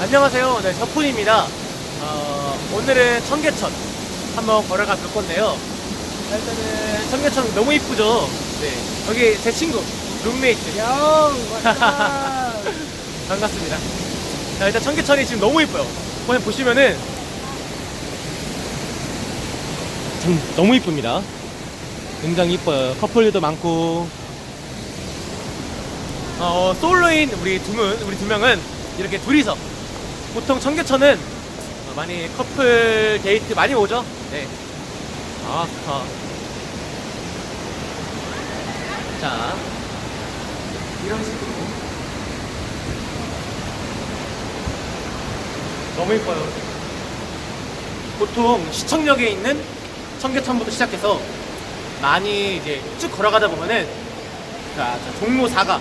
안녕하세요. 네, 저푼입니다. 어, 오늘은 청계천 한번 걸어가 볼 건데요. 자, 일단은 청계천 너무 이쁘죠? 네. 여기 제 친구, 룸메이트. 형, 왔다. 반갑습니다. 자, 일단 청계천이 지금 너무 이뻐요. 그냥 보시면은 참 너무 이쁩니다. 굉장히 이뻐요. 커플들도 많고. 어, 솔로인 우리 두 분, 우리 두 명은 이렇게 둘이서 보통 청계천은 어, 많이 커플 데이트 많이 오죠? 네. 아, 좋다. 자, 이런 식으로. 너무 이뻐요. 보통 시청역에 있는 청계천부터 시작해서 많이 이제 쭉 걸어가다 보면은 자, 자, 종로 4가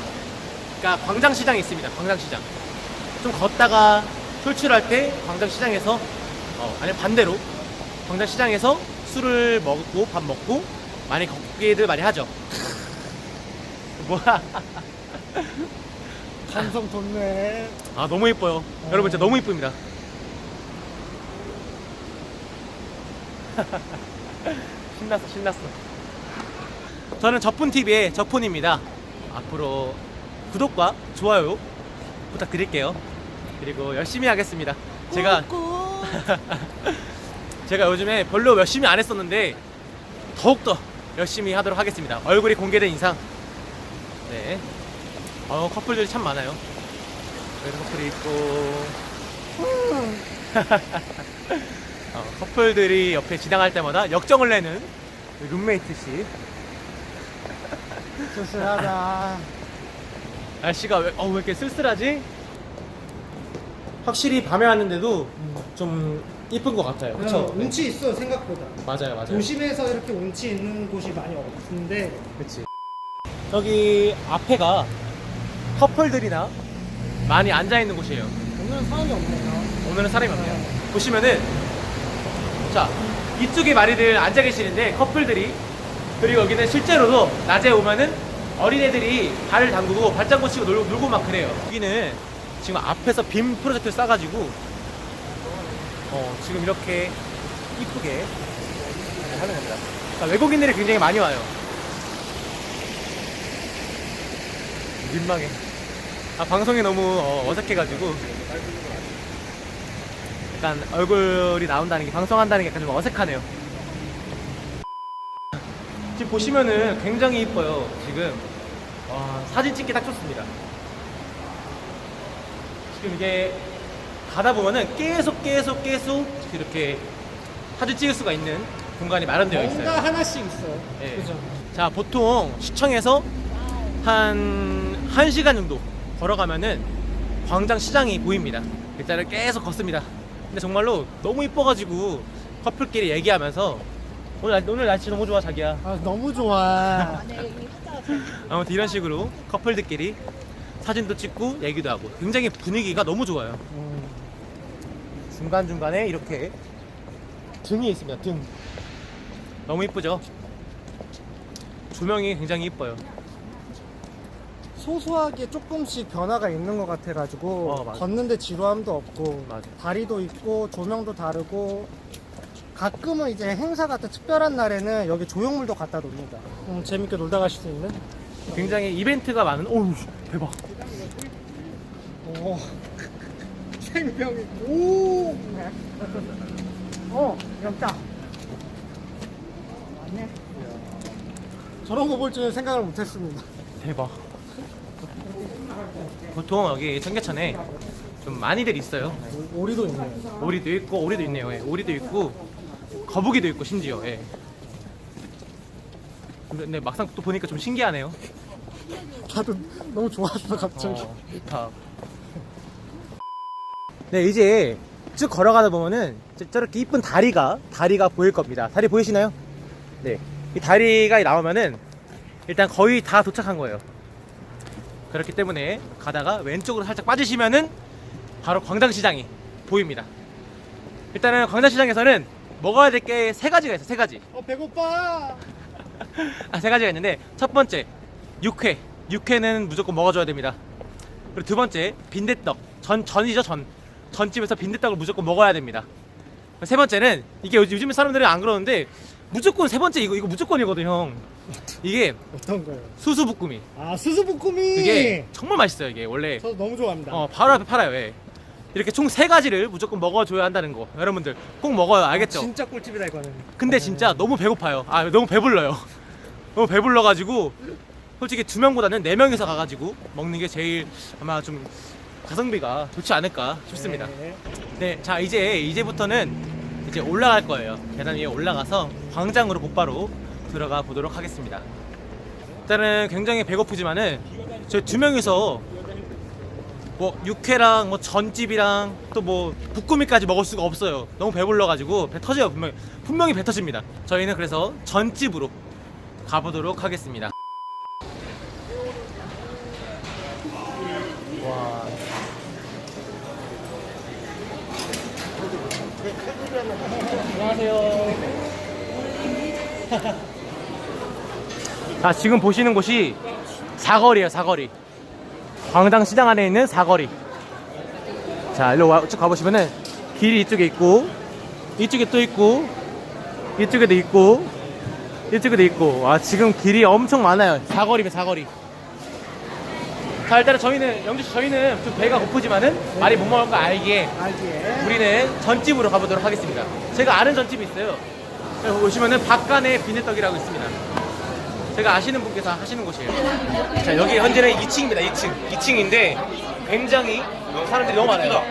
그러니까 광장시장이 있습니다. 광장시장. 좀 걷다가 출출할 때 광장시장에서 어, 아니 반대로 광장시장에서 술을 먹고 밥 먹고 많이 걷기들 많이 하죠. 뭐야? 감성 돋네. 아 너무 이뻐요. 여러분 진짜 너무 이쁩니다. 신났어 신났어. 저는 저푼 TV의 저푼입니다. 앞으로 구독과 좋아요 부탁드릴게요. 그리고 열심히 하겠습니다. 제가 제가 요즘에 별로 열심히 안 했었는데 더욱더 열심히 하도록 하겠습니다. 얼굴이 공개된 이상. 네. 어, 커플들이 참 많아요. 여기 커플이 있고. 어, 커플들이 옆에 지나갈 때마다 역정을 내는 룸메이트 씨. 쓸쓸하다. 날씨가 왜, 어, 왜 이렇게 쓸쓸하지? 확실히 밤에 왔는데도 좀 이쁜 것 같아요. 응, 운치 있어 생각보다. 맞아요, 맞아요. 도심에서 이렇게 운치 있는 곳이 많이 없는데 그치. 저기 앞에가 커플들이나 많이 앉아 있는 곳이에요. 오늘은 사람이 없네요. 오늘은 사람이 없네요. 보시면은 자 이쪽에 많이들 앉아 계시는데 커플들이 그리고 여기는 실제로도 낮에 오면은 어린애들이 발을 담그고 발장구 치고 놀고, 놀고 막 그래요. 여기는 지금 앞에서 빔 프로젝트를 싸가지고 어 지금 이렇게 이쁘게 하는 겁니다. 자, 외국인들이 굉장히 많이 와요. 민망해. 아 방송이 너무 어, 어색해가지고 약간 얼굴이 나온다는 게 방송한다는 게 약간 좀 어색하네요. 지금 보시면은 굉장히 이뻐요. 지금 와, 사진 찍기 딱 좋습니다. 지금 이게 가다 보면은 계속 계속 계속 이렇게 사진 찍을 수가 있는 공간이 마련되어 있어요. 뭔가 하나씩 있어. 예. 그죠? 자, 보통 시청에서 한 1시간 정도 걸어가면은 광장 시장이 보입니다. 일단은 계속 걷습니다. 근데 정말로 너무 이뻐가지고 커플끼리 얘기하면서 오늘, 날- 오늘 날씨 너무 좋아, 자기야. 아 너무 좋아. 아무튼 이런 식으로 커플들끼리 사진도 찍고 얘기도 하고 굉장히 분위기가 너무 좋아요. 음, 중간 중간에 이렇게 등이 있습니다, 등. 너무 이쁘죠? 조명이 굉장히 이뻐요. 소소하게 조금씩 변화가 있는 것 같아가지고 어, 맞아. 걷는데 지루함도 없고 맞아. 다리도 있고 조명도 다르고 가끔은 이제 행사 같은 특별한 날에는 여기 조형물도 갖다 놉니다. 음, 재밌게 놀다 가실 수 있는. 굉장히 이벤트가 많은, 오우, 대박. 오. 생명이 오. 어, 영자. 맞네. 저런 거 볼 줄은 생각을 못했습니다. 대박. 보통 여기 청계천에 좀 많이들 있어요. 오- 오리도 있네요. 오리도 있고, 오리도 있네요. 예. 오리도 있고, 거북이도 있고, 심지어. 예. 근데 막상 또 보니까 좀 신기하네요. 다들 너무 좋았어 갑자기. 어, 좋다. 네, 이제 쭉 걸어가다 보면은 저- 저렇게 이쁜 다리가, 다리가 보일 겁니다. 다리 보이시나요? 네. 이 다리가 나오면은 일단 거의 다 도착한 거예요. 그렇기 때문에 가다가 왼쪽으로 살짝 빠지시면은 바로 광장시장이 보입니다. 일단은 광장시장에서는 먹어야 될 게 세 가지가 있어요, 세 가지. 어 배고파. 아, 세 가지가 있는데 첫 번째 육회 육회는 무조건 먹어줘야 됩니다 그리고 두 번째 빈대떡 전 전이죠 전 전집에서 빈대떡을 무조건 먹어야 됩니다. 세 번째는 이게 요즘 사람들은 안 그러는데 무조건 세 번째 이거 이거 무조건이거든 형. 이게 어떤 거요? 수수부꾸미. 아 수수부꾸미. 이게 정말 맛있어요 이게 원래 저도 너무 좋아합니다. 어 바로 앞에 팔아요. 예. 이렇게 총 세 가지를 무조건 먹어줘야 한다는 거 여러분들 꼭 먹어요 알겠죠? 진짜 꿀팁이다 이거는. 근데 진짜 너무 배고파요. 아 너무 배불러요. 너무 배불러가지고 솔직히 두 명보다는 네 명이서 가가지고 먹는 게 제일 아마 좀 가성비가 좋지 않을까 싶습니다. 네. 네, 자 이제 이제부터는 이제 올라갈 거예요. 계단 위에 올라가서 광장으로 곧바로 들어가 보도록 하겠습니다. 일단은 굉장히 배고프지만은 저희 두 명이서 뭐 육회랑 뭐 전집이랑 또뭐 부꾸미까지 먹을 수가 없어요. 너무 배불러가지고 배 터져요 분명히 분명히 배 터집니다. 저희는 그래서 전집으로 가보도록 하겠습니다. 와. 안녕하세요. 자, 지금 보시는 곳이 사거리예요, 사거리. 광장 시장 안에 있는 사거리. 자, 일로 와, 쭉 가보시면은 길이 이쪽에 있고, 이쪽에 또 있고, 이쪽에도 있고, 이쪽에도 있고. 와, 지금 길이 엄청 많아요. 사거리면 사거리. 자, 일단은 저희는, 영주씨, 저희는 좀 배가 고프지만은 많이 못 먹을 거 알기에 알기에. 우리는 전집으로 가보도록 하겠습니다. 제가 아는 전집이 있어요. 여기 보시면은 박간의 비늘떡이라고 있습니다. 제가 아시는 분께서 하시는 곳이에요. 자, 여기 현재는 2층입니다. 2층. 2층인데 굉장히 사람들이 너무 많아요.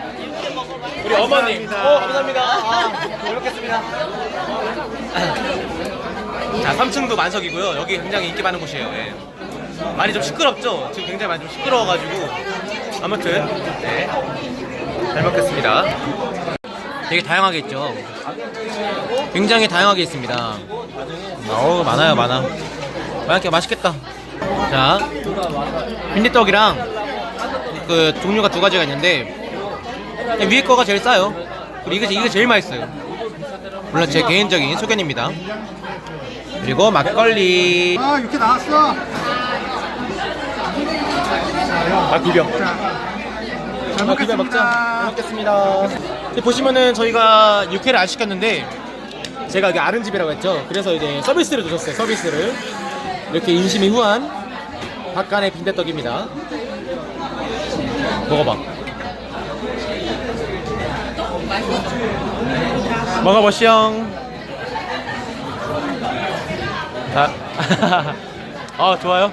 우리 어머님. 어, 감사합니다. 잘 먹겠습니다. 자, 3층도 만석이고요. 여기 굉장히 인기 많은 곳이에요. 예. 많이 좀 시끄럽죠? 지금 굉장히 많이 좀 시끄러워가지고. 아무튼, 네. 잘 먹겠습니다. 되게 다양하게 있죠. 굉장히 다양하게 있습니다. 어우, 많아요, 많아. 맛있게 맛있겠다. 자, 빈대떡이랑 그 종류가 두 가지가 있는데 위에 거가 제일 싸요. 그리고 이게, 이게 제일 맛있어요. 물론 제 개인적인 소견입니다. 그리고 막걸리. 아 이렇게 나왔어. 아, 비벼. 잘 아, 비벼 먹겠습니다. 먹자. 잘 먹겠습니다. 이제 보시면은 저희가 육회를 안 시켰는데 제가 여기 아는 집이라고 했죠. 그래서 이제 서비스를 주셨어요. 서비스를 이렇게 인심이 후한 박간의 빈대떡입니다. 먹어봐. 먹어보시ong. 자, 아 좋아요.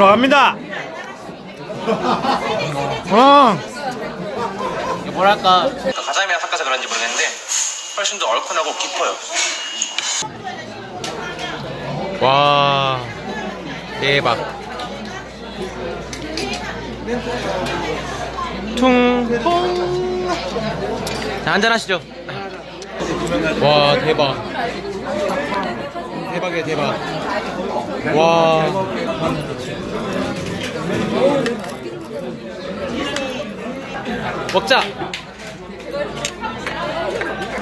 들어갑니다. 어. 이게 뭐랄까 가자미랑 섞어서 그런지 모르겠는데 훨씬 더 얼큰하고 깊어요. 와 대박 퉁 자, 한잔 하시죠 와 대박 대박이야 대박 와 먹자 자,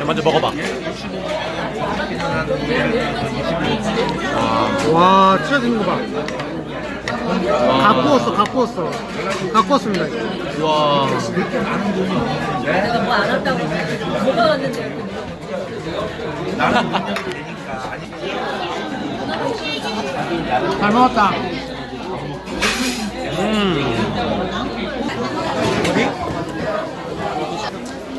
먼저 먹어봐 와 찢어지는 거 봐. 갖고 왔어, 갖고 왔어. 갖고 왔습니다. 이제. 와 내가 뭐 안 한다고 뭐가 왔는데 잘 먹었다.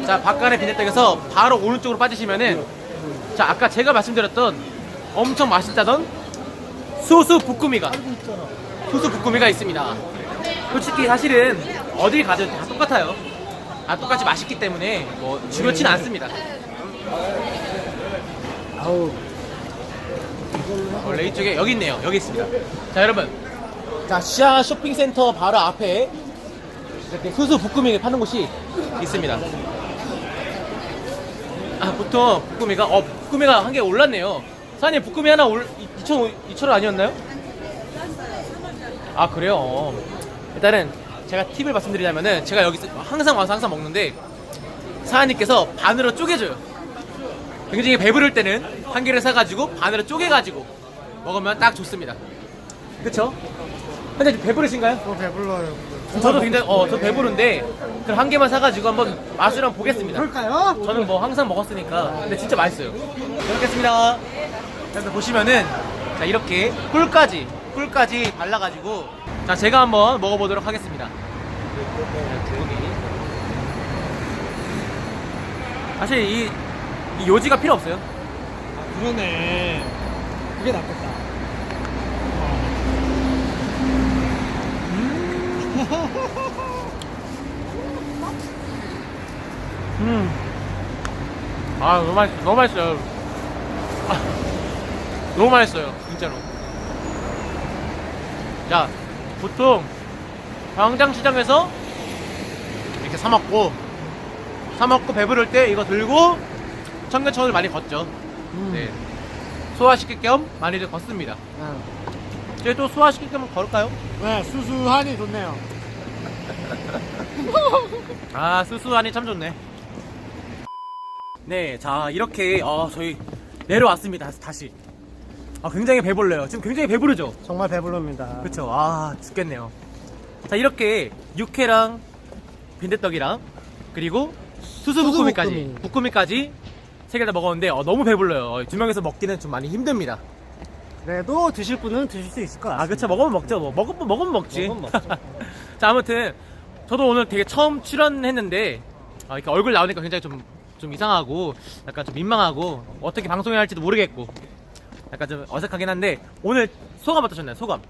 자 박간의 빈대떡에서 바로 오른쪽으로 빠지시면은 자 아까 제가 말씀드렸던 엄청 맛있다던 소스 부꾸미가 소스 부꾸미가 있습니다 솔직히 사실은 어딜 가도 다 똑같아요 다 똑같이 맛있기 때문에 뭐 중요치는 않습니다 아우. 원래 이쪽에 여기 있네요. 여기 있습니다. 자 여러분. 자 시아 쇼핑센터 바로 앞에 이렇게 소스 부꾸미 파는 곳이 있습니다. 아 보통 부꾸미가 어 부꾸미가 한 개 올랐네요. 사장님 부꾸미 하나 올 2천 2천 원 아니었나요? 아 그래요? 어. 일단은 제가 팁을 말씀드리자면은 제가 여기 항상 와서 항상 먹는데 사장님께서 반으로 쪼개줘요. 굉장히 배부를 때는 한 개를 사가지고 반으로 쪼개가지고 먹으면 딱 좋습니다 그쵸? 근데 좀 배부르신가요? 저 배불러요. 저도 굉장히 어, 저 배부른데 그럼 한 개만 사가지고 한번 맛을 한번 보겠습니다. 그럴까요? 저는 뭐 항상 먹었으니까 근데 진짜 맛있어요. 잘 먹겠습니다. 여기서 보시면은 자 이렇게 꿀까지 꿀까지 발라가지고 자 제가 한번 먹어보도록 하겠습니다. 자. 사실 이, 이 요지가 필요 없어요. 그러네. 그게 낫겠다. 음. 아 너무 맛있 너무 맛있어요. 아, 너무 맛있어요 진짜로. 자 보통 광장시장에서 이렇게 사 먹고 사 먹고 배부를 때 이거 들고 청계천을 많이 걷죠. 음. 네. 소화시킬 겸 많이들 걷습니다. 저희 또 소화시킬 겸 걸을까요? 네, 수수하니 좋네요. 아 수수하니 참 좋네. 네, 자 이렇게 어, 저희 내려왔습니다. 다시. 아 굉장히 배불러요. 지금 굉장히 배부르죠. 정말 배불릅니다. 그쵸. 아 죽겠네요. 자 이렇게 육회랑 빈대떡이랑 그리고 수수부꾸미까지 수수부꾸미. 부꾸미까지 세 개 다 먹었는데 어, 너무 배불러요. 두 명에서 먹기는 좀 많이 힘듭니다. 그래도 드실 분은 드실 수 있을 것 같아요. 아 그쵸 먹으면 먹죠. 뭐 먹으면 먹으면 먹지. 먹으면 먹죠. 자 아무튼 저도 오늘 되게 처음 출연했는데 아, 이렇게 얼굴 나오니까 굉장히 좀, 좀 이상하고 약간 좀 민망하고 어떻게 방송해야 할지도 모르겠고 약간 좀 어색하긴 한데 오늘 소감 어떠셨나요? 소감.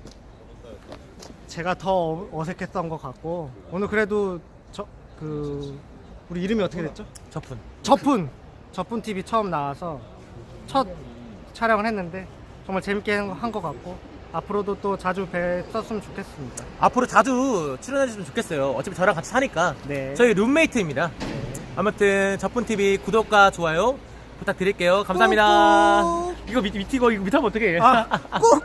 제가 더 어- 어색했던 것 같고 오늘 그래도 저 그 우리 이름이 어떻게 됐죠? 저푼. 저푼 저푼 TV 처음 나와서 첫 촬영을 했는데 정말 재밌게 한 것 같고 앞으로도 또 자주 뵀었으면 좋겠습니다. 앞으로 자주 출연해 주시면 좋겠어요. 어차피 저랑 같이 사니까. 네. 저희 룸메이트입니다. 아무튼 저푼TV 구독과 좋아요 부탁드릴게요. 감사합니다. 꾹꾹. 이거 밑, 밑, 이거, 이거 밑하면 어떡해. 아, 꾹!